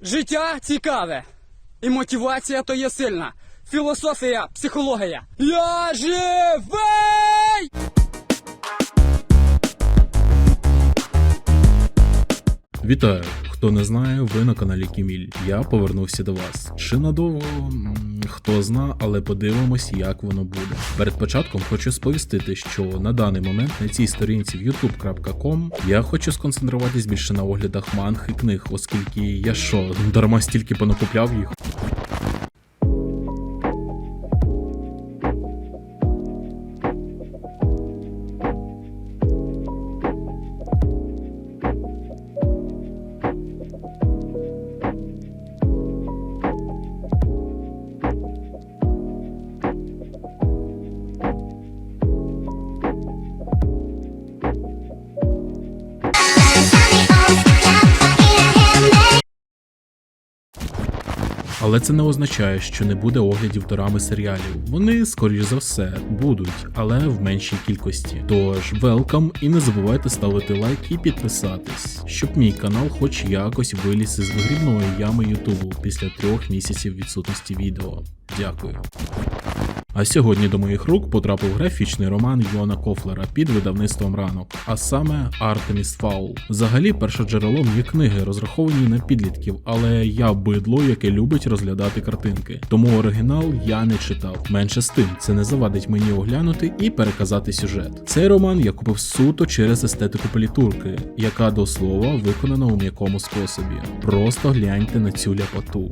Життя цікаве. І мотивація то є сильна. Філософія, психологія. Я живий! Вітаю! Хто не знає, ви на каналі Кіміль. Я повернувся до вас. Чи надовго хто зна, але подивимось, як воно буде. Перед початком хочу сповістити, що на даний момент на цій сторінці в youtube.com я хочу сконцентруватись більше на оглядах манг і книг, оскільки я що, дарма стільки понакупляв їх. Але це не означає, що не буде оглядів дорами серіалів. Вони, скоріш за все, будуть, але в меншій кількості. Тож, велкам і не забувайте ставити лайк і підписатись, щоб мій канал хоч якось виліз із вигрібної ями Ютубу після трьох місяців відсутності відео. Дякую. А сьогодні до моїх рук потрапив графічний роман Йона Кофлера під видавництвом ранок, а саме Артеміс Фаул. Взагалі, першоджерелом є книги, розраховані на підлітків, але я бидло, яке любить розглядати картинки. Тому оригінал я не читав. Менше з тим, це не завадить мені оглянути і переказати сюжет. Цей роман я купив суто через естетику політурки, яка до слова виконана у м'якому способі. Просто гляньте на цю ляпоту.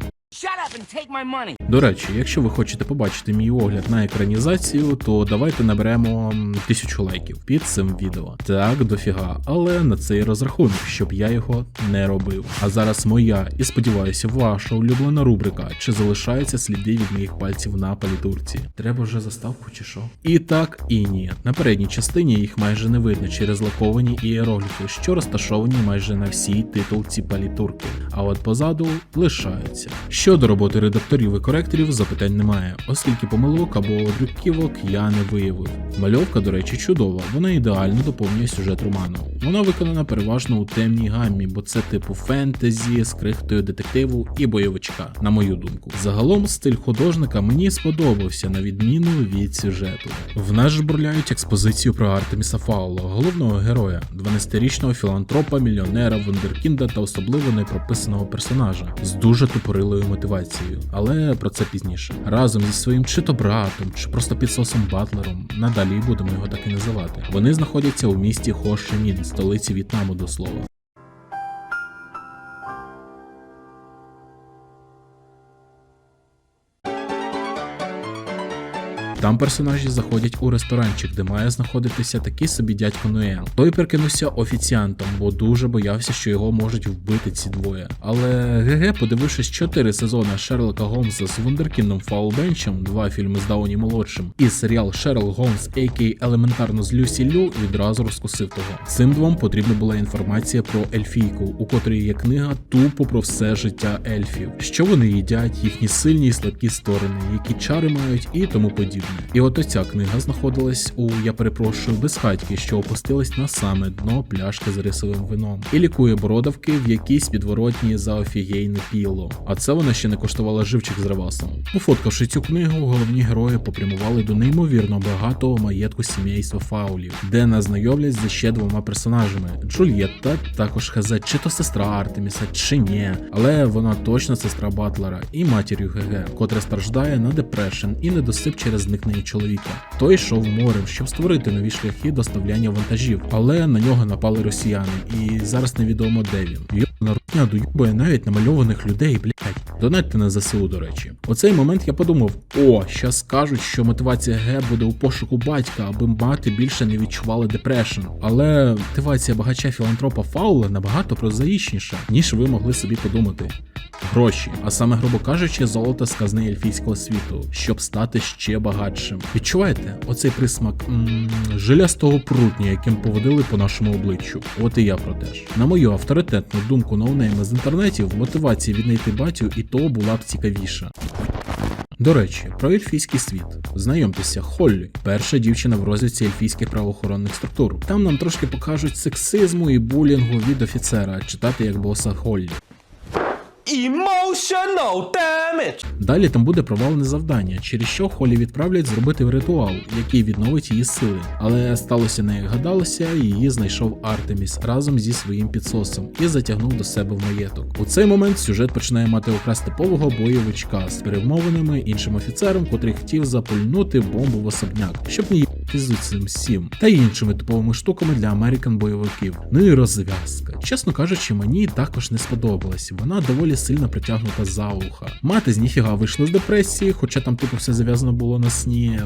До речі, якщо ви хочете побачити мій огляд на екранізацію, то давайте наберемо тисячу лайків під цим відео. Так, дофіга, але на цей розрахунок, щоб я його не робив. А зараз моя і сподіваюся, ваша улюблена рубрика, чи залишаються сліди від моїх пальців на палітурці. Треба вже заставку чи що? І так, і ні. На передній частині їх майже не видно через лаковані іерогліфи, що розташовані майже на всій титулці палітурки, а от позаду лишаються. Щодо роботи редакторів і коректорів, запитань немає, оскільки помилок або дрюківок я не виявив. Мальовка, до речі, чудова, вона ідеально доповнює сюжет роману. Вона виконана переважно у темній гаммі, бо це типу фентезі з крихтою детективу і бойовичка, на мою думку. Загалом стиль художника мені сподобався, на відміну від сюжету. В нас ж бурляють експозицію про Артеміса Фаула, головного героя, 12-річного філантропа, мільйонера, вундеркінда та особливо непрописаного персонажа з дуже тупорилою мотивацією, але про це пізніше. Разом зі своїм чи то братом, чи просто підсосом Батлером, надалі будемо його так і називати. Вони знаходяться у місті Хошимін, Мін, столиці В'єтнаму до слова. Там персонажі заходять у ресторанчик, де має знаходитися такий собі дядько Ноел. Той прикинувся офіціантом, бо дуже боявся, що його можуть вбити ці двоє. Але ГГ, подивившись 4 сезони Шерлока Голмса з Вундеркіндом Фаулбенчем, два фільми з Дауні молодшим, і серіал Шерлок Голмс, а.к.а. елементарно з Люсі Лю, відразу розкусив того. Цим двом потрібна була інформація про ельфійку, у котрій є книга тупо про все життя ельфів, що вони їдять, їхні сильні і слабкі сторони, які чари мають і тому подібне. І от оця книга знаходилась у я перепрошую безхатьки, що опустилась на саме дно пляшки з рисовим вином, і лікує бородавки в якійсь підворотні за офігейне піло. А це вона ще не коштувала живчик з ревасом. Пофоткавши цю книгу, головні герої попрямували до неймовірно багатого маєтку сімейства фаулів, де нас знайомлять з ще двома персонажами: Джульєтта, також хз, чи то сестра Артеміса, чи ні, але вона точно сестра Батлера і матір'ю ГГ, котра страждає на депрешн і недосип через зникнення чоловіка. Той йшов морем, щоб створити нові шляхи доставляння вантажів, але на нього напали росіяни, і зараз невідомо де він. Йобана рутня доюбує навіть намальованих людей, блядь. Донатьте на ЗСУ, до речі. У цей момент я подумав: о, щас скажуть, що мотивація Г буде у пошуку батька, аби мати більше не відчували депрешн. Але мотивація багача філантропа Фаула набагато прозаїчніша, ніж ви могли собі подумати. Гроші, а саме, грубо кажучи, золото з казни ельфійського світу, щоб стати ще багатшим. Відчуваєте оцей присмак м- жилястого прутня, яким поводили по нашому обличчю? От і я про те ж. На мою авторитетну думку ноунейма з інтернетів, мотивація віднайти батю і то була б цікавіша. До речі, про ельфійський світ. Знайомтеся, Холлі, перша дівчина в розвідці ельфійських правоохоронних структур. Там нам трошки покажуть сексизму і булінгу від офіцера, читати як боса Холлі. Emotional damage. Далі там буде провалене завдання, через що Холі відправлять зробити ритуал, який відновить її сили. Але сталося не як гадалося, її знайшов Артеміс разом зі своїм підсосом і затягнув до себе в маєток. У цей момент сюжет починає мати окрас типового бойовичка з перемовинами іншим офіцером, котрий хотів запульнути бомбу в особняк, щоб не цим всім, та іншими типовими штуками для американ бойовиків. Ну і розв'язка. Чесно кажучи, мені також не сподобалась. Вона доволі сильно притягнута за ухо. Мати з ніфіга вийшла з депресії, хоча там типу все зав'язано було на сні.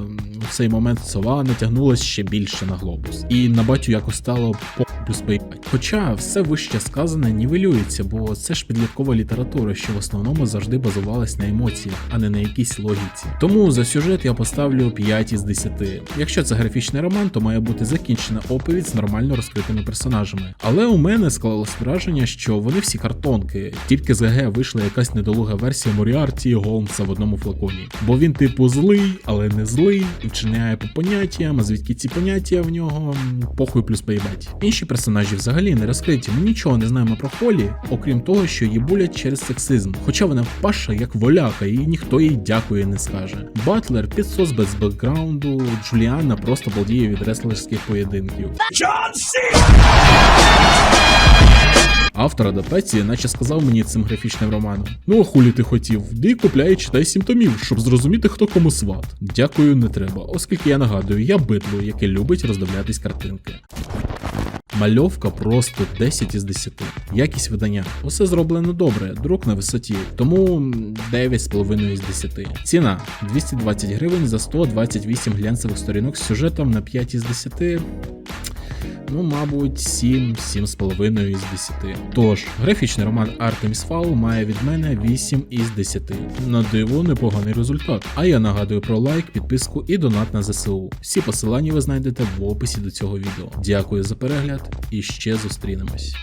В цей момент сова натягнулась ще більше на глобус. І на батю якось стало по плюс поїбать. Хоча все вище сказане нівелюється, бо це ж підліткова література, що в основному завжди базувалась на емоціях, а не на якійсь логіці. Тому за сюжет я поставлю 5 із 10. Якщо це графічний роман, то має бути закінчена оповідь з нормально розкритими персонажами. Але у мене склалось враження, що вони всі картонки, тільки з ГГ вийшла якась недолуга версія Моріарті і Голмса в одному флаконі. Бо він типу злий, але не злий, і вчиняє по поняттям, а звідки ці поняття в нього похуй плюс поїбать. Інші персонажі взагалі не розкриті. Ми нічого не знаємо про Холі, окрім того, що її булять через сексизм. Хоча вона паша як воляка, і ніхто їй дякує не скаже. Батлер підсос без бекграунду, Джуліана просто балдіє від реслерських поєдинків. Автор адаптації наче сказав мені цим графічним романом. Ну а хулі ти хотів, йди купляй і читай сім томів, щоб зрозуміти, хто кому сват. Дякую, не треба, оскільки я нагадую, я битло, яке любить роздивлятись картинки. Мальовка просто 10 із 10. Якість видання. Усе зроблено добре, друк на висоті, тому м, 9,5 із 10. Ціна 220 гривень за 128 глянцевих сторінок з сюжетом на 5 із 10. Ну, мабуть, 7, 7,5 із 10. Тож, графічний роман Artemis Fowl має від мене 8 із 10. На диво непоганий результат. А я нагадую про лайк, підписку і донат на ЗСУ. Всі посилання ви знайдете в описі до цього відео. Дякую за перегляд і ще зустрінемось.